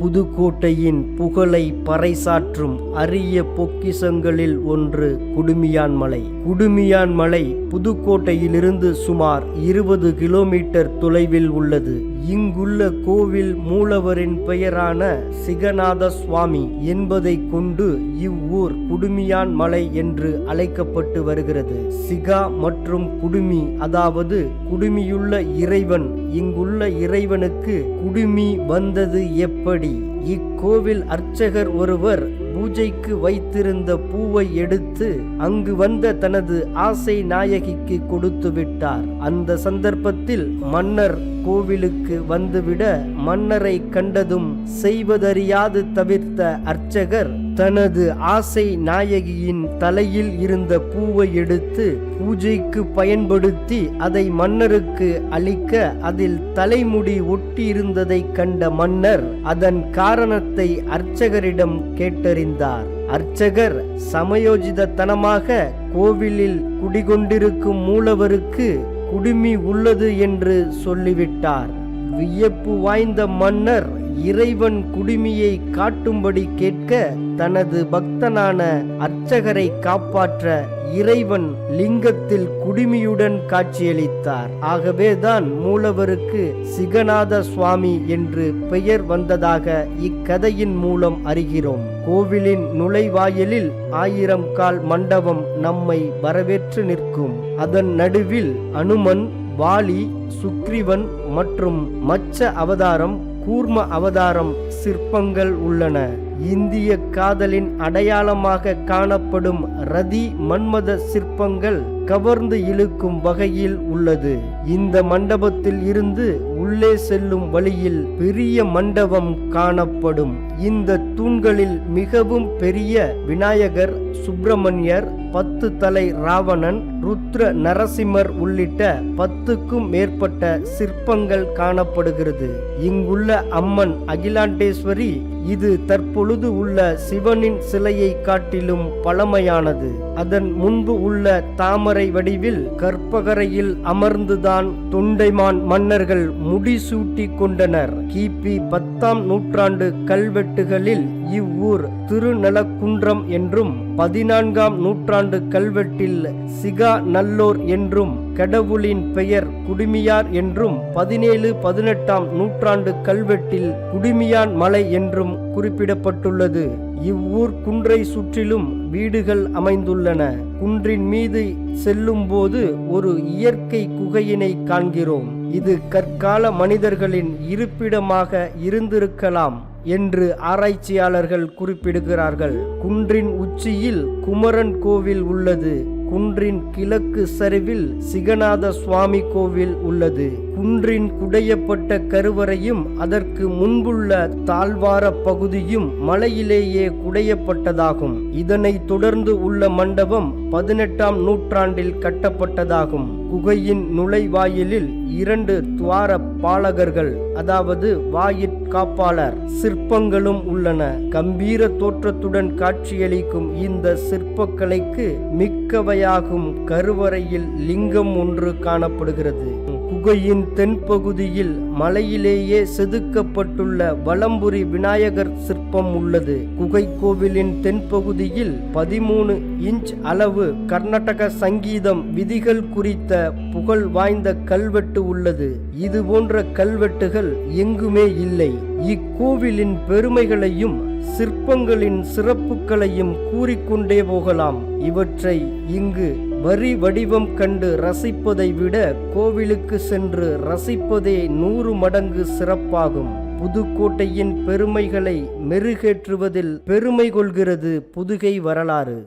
புதுக்கோட்டையின் புகழை பறைசாற்றும் அரிய பொக்கிசங்களில் ஒன்று குடுமியான் மலை. குடுமியான் மலை புதுக்கோட்டையிலிருந்து சுமார் இருபது கிலோமீட்டர் தொலைவில் உள்ளது. இங்குள்ள கோவில் மூலவரின் பெயரான சிகநாத சுவாமி என்பதை கொண்டு இவ்வூர் குடுமியான் மலை என்று அழைக்கப்பட்டு வருகிறது. சிகா மற்றும் குடுமி அதாவது குடுமியுள்ள இறைவன் இங்குள்ள இறைவனுக்கு குடுமி வந்தது எப்படி? இக்கோவில் அர்ச்சகர் ஒருவர் பூஜைக்கு வைத்திருந்த பூவை எடுத்து அங்கு வந்த தனது ஆசை நாயகிக்கு கொடுத்து விட்டார். அந்த சந்தர்ப்பத்தில் மன்னர் கோவிலுக்கு வந்துவிட மன்னரை கண்டதும் செய்வதறியாது தவிர்த்த அர்ச்சகர் தனது ஆசை நாயகியின் தலையில் இருந்த பூவை எடுத்து பூஜைக்கு பயன்படுத்தி அதை மன்னருக்கு அளிக்க அதில் தலைமுடி ஒட்டியிருந்ததை கண்ட மன்னர் அதன் காரணத்தை அர்ச்சகரிடம் கேட்டறிந்தார். அர்ச்சகர் சமயோஜிதத்தனமாக கோவிலில் குடிகொண்டிருக்கும் மூலவருக்கு குடுமி உள்ளது என்று சொல்லிவிட்டார். வியப்பு வாய்ந்த மன்னர் இறைவன் குடுமியை காட்டும்படி கேட்க தனது பக்தனான அர்ச்சகரை காப்பாற்ற இறைவன் லிங்கத்தில் குடுமியுடன் காட்சியளித்தார். ஆகவேதான் மூலவருக்கு சிகநாத சுவாமி என்று பெயர் வந்ததாக இக்கதையின் மூலம் அறிகிறோம். கோவிலின் நுழைவாயிலில் ஆயிரம் கால் மண்டபம் நம்மை வரவேற்று நிற்கும். அதன் நடுவில் அனுமன் வாலி சுக்ரீவன் மற்றும் மச்ச அவதாரம் கூர்ம அவதாரம் சிற்பங்கள் உள்ளன. இந்திய காதலின் அடையாளமாக காணப்படும் ரதி மன்மத சிற்பங்கள் கவர்ந்து இழுக்கும் வகையில் உள்ளது. இந்த மண்டபத்தில் இருந்து உள்ளே செல்லும் வழியில் பெரிய மண்டபம் காணப்படும். இந்த தூண்களில் மிகவும் பெரிய விநாயகர் சுப்பிரமணியர் பத்து தலை ராவணன் ருத்ர நரசிம்மர் உள்ளிட்ட பத்துக்கும் மேற்பட்ட சிற்பங்கள் காணப்படுகிறது. இங்குள்ள அம்மன் அகிலாண்டேஸ்வரி இது தற்போது இப்பொழுது உள்ள சிவனின் சிலையை காட்டிலும் பழமையானது. அதன் முன்பு உள்ள தாமரை வடிவில் கற்பகரையில் அமர்ந்துதான் தொண்டைமான் மன்னர்கள் முடிசூட்டி கொண்டனர். கிபி பத்தாம் நூற்றாண்டு கல்வெட்டுகளில் இவ்வூர் திருநலக்குன்றம் என்றும் பதினான்காம் நூற்றாண்டு கல்வெட்டில் சிகா நல்லோர் என்றும் கடவுளின் பெயர் குடுமியார் என்றும் பதினேழு பதினெட்டாம் நூற்றாண்டு கல்வெட்டில் குடுமியான் மலை என்றும் குறிப்பிடப்பட்டுள்ளது. இவ்வூர் குன்றை சுற்றிலும் வீடுகள் அமைந்துள்ளன. குன்றின் மீது செல்லும்போது ஒரு இயற்கை குகையினை காண்கிறோம். இது கற்கால மனிதர்களின் இருப்பிடமாக இருந்திருக்கலாம் என்று ஆராய்ச்சியாளர்கள் குறிப்பிடுகிறார்கள். குன்றின் உச்சியில் குமரன் கோவில் உள்ளது. குன்றின் கிழக்கு சரிவில் சிகநாத சுவாமி கோவில் உள்ளது. குன்றின் குடையப்பட்ட கருவறையும் அதற்கு முன்புள்ள தாழ்வார பகுதியும் மலையிலேயே குடையப்பட்டதாகும். இதனை தொடர்ந்து உள்ள மண்டபம் பதினெட்டாம் நூற்றாண்டில் கட்டப்பட்டதாகும். குகையின் நுழைவாயிலில் இரண்டு துவார பாலகர்கள் அதாவது வாயிற் காப்பாளர். சிற்பங்களும் உள்ளன. கம்பீர தோற்றத்துடன் காட்சியளிக்கும் இந்த சிற்பக்கலைக்கு மிக்கவையாகும் கருவறையில் லிங்கம் ஒன்று காணப்படுகிறது. குகையின் தென்பகுதியில் மலையிலேயே செதுக்கப்பட்டுள்ள வலம்புரி விநாயகர் சிற்பம் உள்ளது. குகை கோவிலின் தென்பகுதியில் பதிமூணு இன்ச் அளவு கர்நாடக சங்கீதம் விதிகள் குறித்த புகழ் வாய்ந்த கல்வெட்டு உள்ளது. இது போன்ற கல்வெட்டுகள் எங்குமே இல்லை. இக்கோவிலின் பெருமைகளையும் சிற்பங்களின் சிறப்புகளையும் கூறிக்கொண்டே போகலாம். இவற்றை இங்கு வரி வடிவம் கண்டு ரசிப்பதை விட கோவிலுக்கு சென்று ரசிப்பதே நூறு மடங்கு சிறப்பாகும். புதுக்கோட்டையின் பெருமைகளை மெருகேற்றுவதில் பெருமை கொள்கிறது புதுகை வரலாறு.